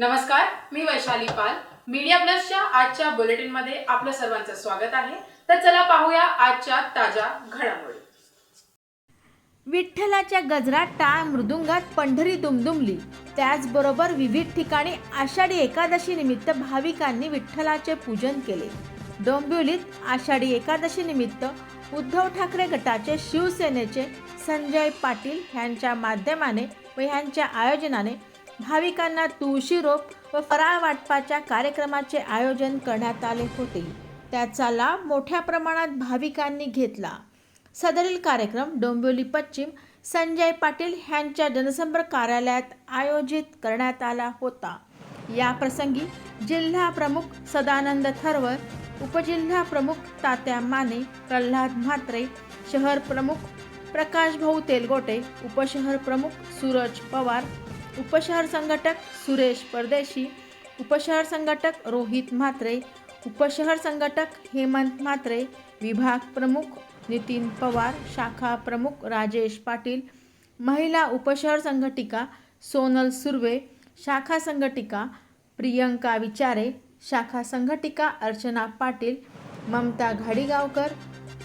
नमस्कार मी वैशाली पाल. मीडिया प्लसच्या आजच्या बुलेटिनमध्ये आपलं सर्वांचं स्वागत आहे. तर चला पाहूया आजच्या ताज्या घडामोडी. विठ्ठलाच्या गजरात टाळ मृदुंगात पंढरी दुमदुमली. त्याचबरोबर विविध ठिकाणी आषाढी एकादशी निमित्त भाविकांनी विठ्ठलाचे पूजन केले. डोंबिवलीत आषाढी एकादशी निमित्त उद्धव ठाकरे गटाचे शिवसेनेचे संजय पाटील यांच्या माध्यमाने व ह्यांच्या आयोजनाने भाविकांना तुळशी रोप व फराळ वाटपाच्या कार्यक्रमाचे आयोजन करण्यात आले होते. त्याचा लाभ मोठ्या प्रमाणात भाविकांनी घेतला. सदरील कार्यक्रम डोंबिवली पश्चिम संजय पाटील यांच्या जनसंपर्क कार्यालयात आयोजित करण्यात आला होता. या प्रसंगी जिल्हा प्रमुख सदानंद थरवळ उपजिल्हा प्रमुख तात्या माने प्रल्हाद म्हात्रे शहर प्रमुख प्रकाश भाऊ तेलगोटे उपशहर प्रमुख सूरज पवार उपशहर संघटक सुरेश परदेशी उपशहर संघटक रोहित म्हात्रे उपशहर संघटक हेमंत म्हात्रे विभाग प्रमुख नितीन पवार शाखा प्रमुख राजेश पाटील महिला उपशहर संघटिका सोनल सुर्वे शाखा संघटिका प्रियंका विचारे शाखा संघटिका अर्चना पाटील ममता घाडीगावकर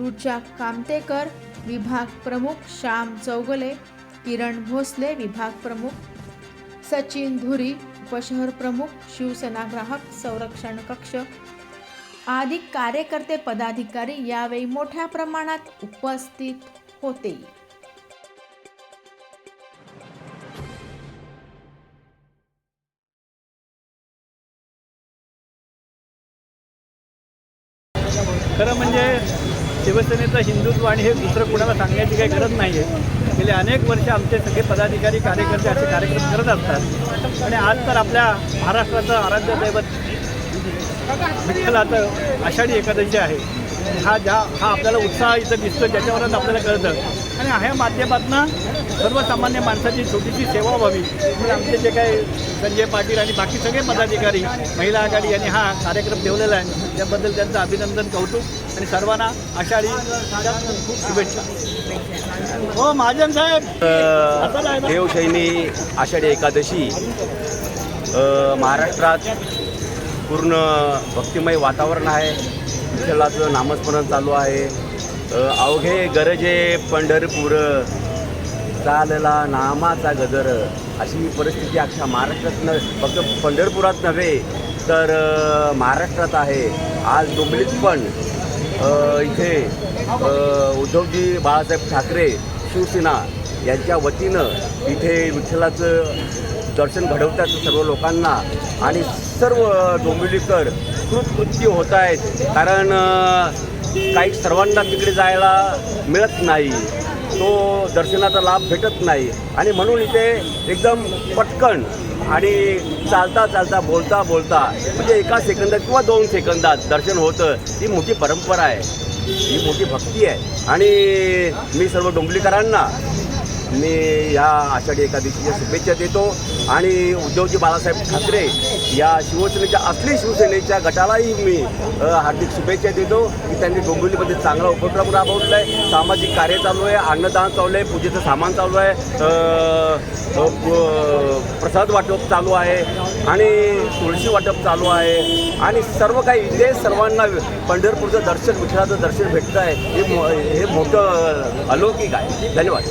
ऋचा कामतेकर विभाग प्रमुख श्याम चौगले किरण भोसले विभाग प्रमुख सचिन धुरी उपशहर प्रमुख शिवसेना ग्राहक संरक्षण कक्ष. आदी कार्यकर्ते पदाधिकारी यावेळी मोठ्या प्रमाणात उपस्थित होते. खरं म्हणजे शिवसेनेचं हिंदुत्व आणि हे दुसरं कुणाला सांगण्याची काही गरज नाही आहे गेले अनेक वर्ष आमचे सगळे पदाधिकारी कार्यकर्ते असे कार्यक्रम करत असतात. आणि आज तर आपल्या महाराष्ट्राचं आराध्य दैवत विठ्ठलाचं आषाढी एकादशी आहे. हा ज्या हा आपल्याला उत्साह इथं दिसतो ज्याच्यावरच आपल्याला कळतं. आणि ह्या माध्यमातून सर्वसामान्य माणसाची छोटीशी सेवा व्हावी. म्हणून आमचे जे काही संजय पाटील आणि बाकी सगळे पदाधिकारी महिला आघाडी यांनी हा कार्यक्रम ठेवलेला आहे. त्याबद्दल त्यांचं अभिनंदन कौतुक. आणि सर्वांना आषाढी खूप शुभेच्छा. हो महाजन साहेब. देवशैनी आषाढी एकादशी महाराष्ट्रात पूर्ण भक्तिमय वातावरण आहे. विठ्ठलाचं नामस्मरण चालू आहे. अवघे गरजे पंढरपूर चालला नामाचा गजर. अशी परिस्थिती अख्ख्या महाराष्ट्रात न फक्त पंढरपुरात नव्हे तर महाराष्ट्रात आहे. आज डोंबलीत पण इथे उद्धवजी बाळासाहेब ठाकरे शिवसेना यांच्या वतीनं इथे विठ्ठलाचं दर्शन घडवतात सर्व लोकांना आणि सर्व डोंबिवलीकर कृतकृत्य होत आहेत. कारण काही सर्वांना तिकडे जायला मिळत नाही. तो दर्शनाचा लाभ भेटत नाही. आणि म्हणून इथे एकदम पटकन आणि चालता चालता बोलता बोलता म्हणजे एका सेकंदात किंवा दोन सेकंदात दर्शन होतं. ही मोठी परंपरा आहे. ही मोठी भक्ती आहे. आणि मी सर्व डोंबलीकरांना मी या आषाढी एकादशीच्या शुभेच्छा देतो आणि उद्धवजी बाळासाहेब ठाकरे या शिवसेनेच्या असली शिवसेनेच्या गटालाही मी हार्दिक शुभेच्छा देतो. की त्यांनी डोंबिवलीमध्ये चांगला उपक्रम राबवलेला आहे. सामाजिक कार्य चालू आहे अन्नदान चालू आहे पूजेचं सामान चालू आहे प्रसाद वाटप चालू आहे आणि तुळशी वाटप चालू आहे. आणि सर्व काही इथे सर्वांना पंढरपूरचं दर्शन विठ्ठलाचं दर्शन भेटतं आहे हे मो हे मोठं अलौकिक आहे. धन्यवाद.